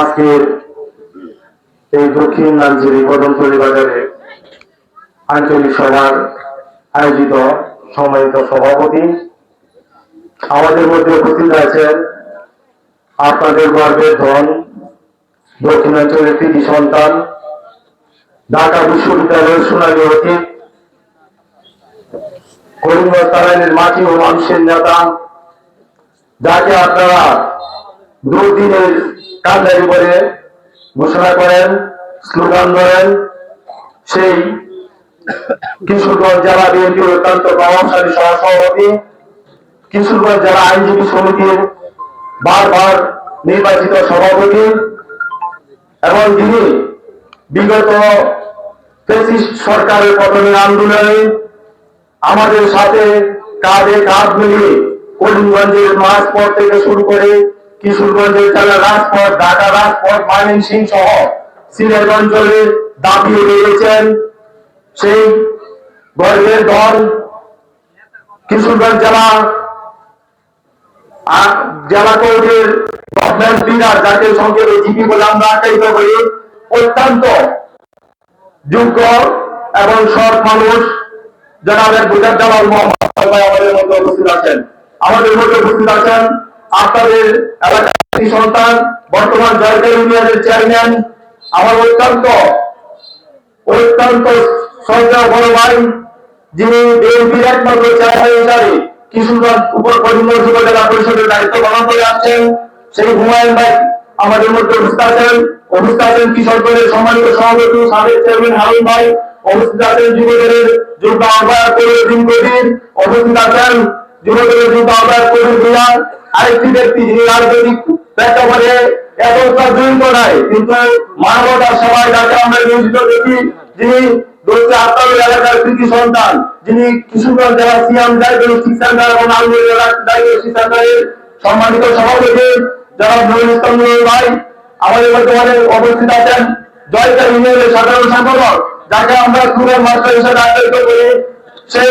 আজকের এই দক্ষিণ নাঞ্জিরি কদমতলী বাজারে আঞ্চলিক সভার আয়োজিত সম্মানিত সভাপতি। আমাদের মধ্যে উপস্থিত আছেন আপনাদের গর্বের ধন দক্ষিণাঞ্চলের কৃতি সন্তান, ঢাকা বিশ্ববিদ্যালয়ের সোনালী অতীত, করিমগঞ্জ তারাইনের মাটি ও মানুষের নেতা। যাকে আপনারা দুদিনের কান্দারি বলে ঘোষণা করেন, স্লোগান ধরেন। সেই কিশোরগঞ্জ জেলা বিএনপির অত্যন্ত প্রভাবশালী সহসভাপতি, কিশোরগঞ্জ জেলা আইনজীবী সমিতির বারবার নির্বাচিত সভাপতি এবং যিনি বিগত সরকারের পতনের আন্দোলনে আমাদের সাথে কাঁধে কাঁধ মিলিয়ে করিমগঞ্জের মাঝপথ থেকে শুরু করে কিশোরগঞ্জের জেলা রাজপথ, ঢাকা রাজপথ ময়মনসিং সহ সিলেট অঞ্চলে দাপিয়ে রয়েছেন সেই গর্বের দল কিশোরগঞ্জ জেলা জেলা কোর্টের গভর্নমেন্ট লিডার জাতীয় সংক্ষেপে জিপি বলে আমরা আখ্যায়িত করি, অত্যন্ত যোগ্য এবং সৎ মানুষ। যারা আমাদের বুঝার জালাল মোহাম্মদ আমাদের মধ্যে উপস্থিত আছেন আমাদের মধ্যে উপস্থিত আছেন। আপনাদের এলাকার সন্তান, বর্তমান জয়কার ইউনিয়নের চেয়ারম্যান, আমার অত্যন্ত অত্যন্ত শ্রদ্ধা বড় ভাই যিনি বিএনপির একমাত্র চেয়ারম্যান হিসাবে কিশোরগঞ্জ উপর করিমগঞ্জ উপজেলা পরিষদের দায়িত্ব পালন করে আসছেন। সেই হুমায়ুন ভাই আমাদের মধ্যে উপস্থিত আছেন। উপস্থিত আছেন কিশোরগঞ্জের সম্মানিত সভাপতি, সাবেক চেয়ারম্যান হারুন ভাই। উপস্থিত আছেন যুবদলের যুদ্ধ আহ্বায়ক কবির উপস্থিত আছেন যুবদলের যুদ্ধ আহ্বায়ক কবির আরেকটি ব্যক্তি যিনি রাজনৈতিক প্রেক্ষাপটে এতটা জড়িত নাই, কিন্তু মানবতার সবাই যাকে আমরা নিয়োজিত দেখি, যিনি এবং সাধারণ সম্পাদক, যাকে আমরা স্কুলের মাস্টার হিসেবে আখ্যায়িত করি, সেই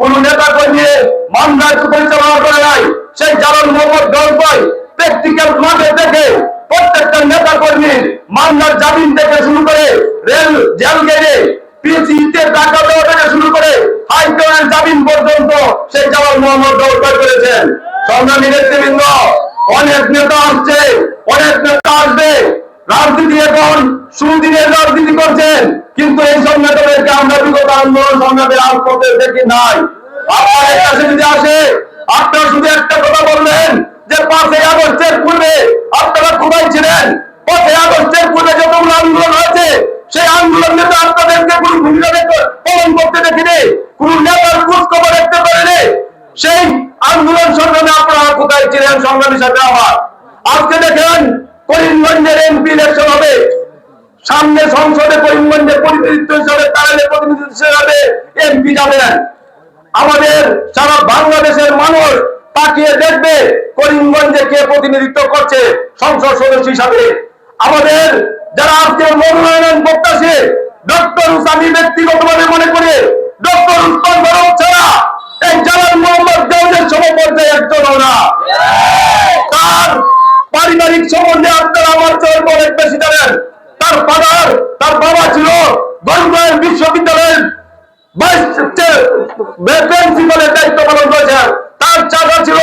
কোন নেতা কর্মী মামলার পরিচালনা করে নাই। সেই জালাল মোহাম্মদ গল্পাই প্র্যাকটিক্যাল মাঠে দেখে প্রত্যেকটা নেতা কর্মীর মামলার জামিন থেকে শুরু করে, রেল জেল গেটে পিএসিতে টাকা দেওয়া থেকে শুরু করে হাইকোর্টের জামিন পর্যন্ত সেই জালাল মোহাম্মদ গল্পাই করেছেন। সংগ্রামী নেতৃবৃন্দ, অনেক নেতা আসছে, অনেক নেতা আসবে। রাজনীতি এখন সুদিনের করছেন। কিন্তু এই সব আমরা বিগত আন্দোলন সংগ্রামে আর করতে দেখি নাই? আপনার কাছে যদি আসে আপনারা শুধু একটা কথা বললেন যে পাঁচই আগস্টের পূর্বে আপনারা কোথায় ছিলেন। পাঁচই আগস্টের পূর্বে যতগুলো আন্দোলন হয়েছে, সেই আন্দোলন নেতা আপনাদেরকে কোন ভূমিকা পালন করতে দেখিনি, কোন নেতার খোঁজ খবর দেখতে পারেনি। সেই আন্দোলন সংগ্রামে আপনারা কোথায় ছিলেন? সংগ্রামীর সাথে আমার। আজকে দেখেন করিমগঞ্জের এমপি ইলেকশন সামনে সংসদে করিমগঞ্জের প্রতিনিধিত্ব হিসাবে তাহলে প্রতিনিধিত্ব হিসাবে এমপি যাবেন। আমাদের সারা বাংলাদেশের মানুষ তাকিয়ে দেখবে করিমগঞ্জে কে প্রতিনিধিত্ব করছে সংসদ সদস্য হিসাবে। আমাদের যারা আজকে মনোনয়ন প্রত্যাশী ডক্টর আমি ব্যক্তিগতভাবে মনে করি, ডক্টর উত্তম গরম ছাড়া এই জালাল মোহাম্মদ দেওয়ানের সমপর্যায়ে একজন না। তার পারিবারিক সম্বন্ধে আপনারা আমার চেয়ে অনেক বেশি জানেন তার ফাদার তার বাবা ছিল গঞ্জের বিশ্ববিদ্যালয়ের ভাইস প্রিন্সিপালের দায়িত্ব পালন করেছেন। তার চাচা ছিল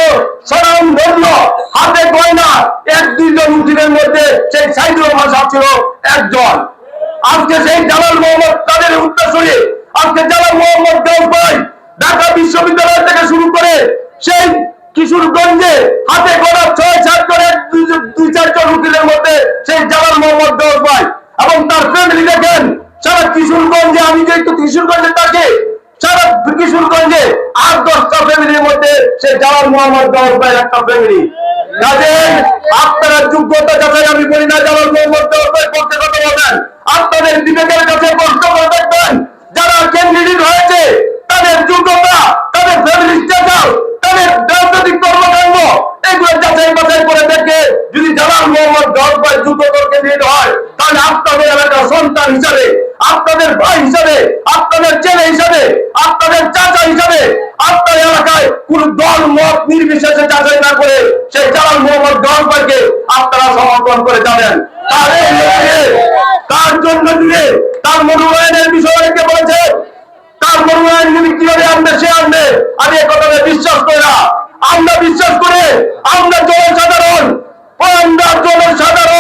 সরম ধন্য হাতে গয়না, এক দুইজন উকিলের মধ্যে সেই সাইদুর রহমান সাহেব ছিল একজন। আজকে সেই জালাল মোহাম্মদ তাদের উত্তরসূরি। আজকে জালাল মোহাম্মদ গাউস ঢাকা বিশ্ববিদ্যালয় থেকে শুরু করে সেই কিশোরগঞ্জে হাতে গোনা ছয়, সাত করে দুই- দুই চারজন উকিলের মধ্যে সেই জালাল মোহাম্মদ গাউস ভাই এবং তার ফ্যামিলি দেখেন, সারা কিশোরগঞ্জে, আমি যেহেতু কিশোরগঞ্জে থাকি সারা কিশোরগঞ্জে আট, দশটা ফ্যামিলির মধ্যে সেই জালাল মোহাম্মদ গাউস ভাই একটা ফ্যামিলি কাজেই আপনারা যোগ্যতা যাচাই আমি বলি না, জালাল মোহাম্মদ গাউস ভাই পক্ষে কথা বলেন আপনাদের বিবেকের কাছে প্রশ্ন করে দেখবেন, যারা ক্যান্ডিডেট হয়েছে, তাদের যোগ্যতা, তাদের ফ্যামিলি স্ট্যাটাস তাদের রাজনৈতিক কর্মকাণ্ড, এগুলো যাচাই বাছাই করে দেখে যদি জালাল মোহাম্মদ গাউস ভাই যোগ্যতর ক্যান্ডিডেট হয় তাহলে আপনাদের এলাকার সন্তান হিসাবে, আপনাদের ভাই হিসাবে, আপনাদের ছেলে হিসাবে, আপনাদের চাচা হিসাবে আপনার এলাকায় কোন দল, মত নির্বিশেষে না করে সেই জালাল মোহাম্মদ আপনারা করে যাবেন। তার জন্য দিয়ে তার মনোনয়নের বলেছে? তার মনোনয়ন যদি কীভাবে আনবে, সে আনবে। আমি এ কথাটা বিশ্বাস করি না। আমরা বিশ্বাস করে, আমরা জনসাধারণ আমরা জনসাধারণ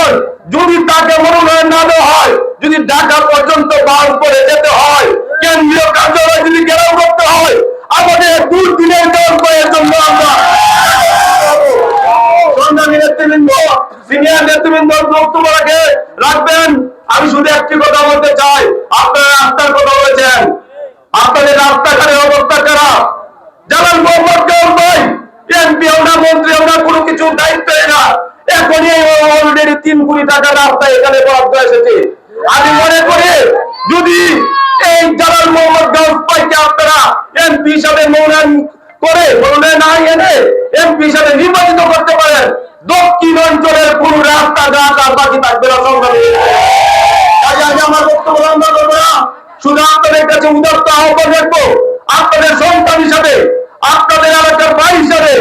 সিনিয়র বক্তব্য রাখে রাখবেন। আমি শুধু একটি কথা বলতে চাই। আপনারা রাস্তার কথা বলেছেন। আপনাদের রাস্তাঘাটের অবস্থা খারাপ। জালাল মোহাম্মদ গাউস ভাই এমপি আমরা মন্ত্রী, আমরা কোনো কিছু দায়িত্ব না। এখনই অলরেডি তিন কোটি টাকা রাস্তা এখানে বরাদ্দ এসেছে। আমি মনে করি, যদি এই জালাল মোহাম্মদ গাউস ভাইকে আপনারা এমপি হিসাবে মনোনয়ন করে, মনোনয়ন না এনে এমপি হিসাবে নির্বাচিত করতে পারেন দক্ষিণ অঞ্চলের কোন রাস্তাঘাট আর বাকি থাকবে না, সংগ্রামী। কাজে আজ আমার বক্তব্য লম্ব করব শুধু আপনাদের কাছে উদাত্ত আহ্বান রাখব, আপনাদের সন্তান হিসাবে, আপনাদের এলাকার ভাই হিসাবে,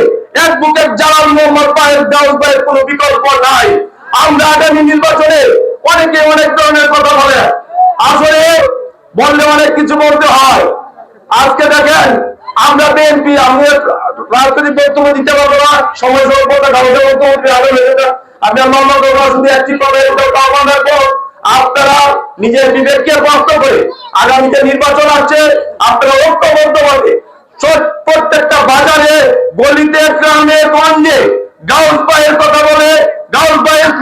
এক বুকের জালাল মোহাম্মদ পায়ের গাউস ভাইয়ের কোনো বিকল্প নাই। আমরা আগামী নির্বাচনে অনেকে অনেক ধরনের কথা বলে। আসলে বললে অনেক কিছু বলতে হয়। আজকে দেখেন আমরা বিএনপি আমি রাজনৈতিক বক্তব্য দিতে পারব না, সময় স্বল্পতা কাগজের হয়ে আমি আমার রাখব আপনারা নিজের বিবেককে প্রশ্ন করে আগামীতে নির্বাচন আছে আপনারা ঐক্যবদ্ধ ভাবে প্রত্যেকটা বাজারে গলিতে, গ্রামে, গঞ্জে ভাইয়ের কথা বলে গাউস ভাইয়ের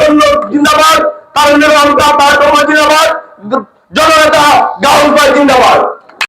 জন্য জিন্দাবাদ তারুণ্যের অঙ্কা তার জিন্দাবাদ জননেতা জিন্দাবাদ।